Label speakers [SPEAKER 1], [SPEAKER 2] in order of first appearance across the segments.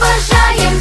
[SPEAKER 1] бажаєм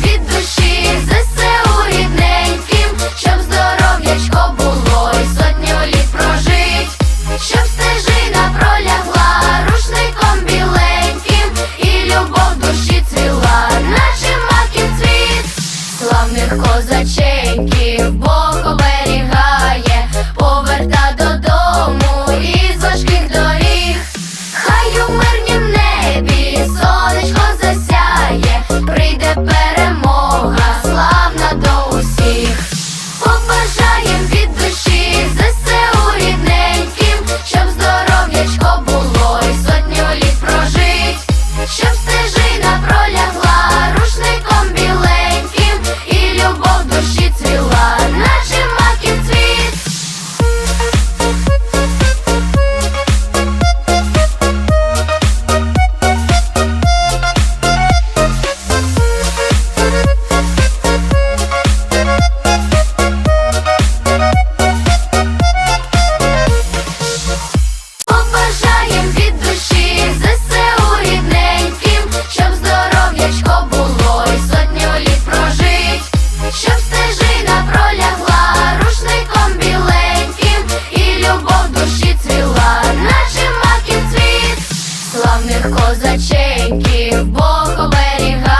[SPEAKER 1] козаченьків Бог оберігає.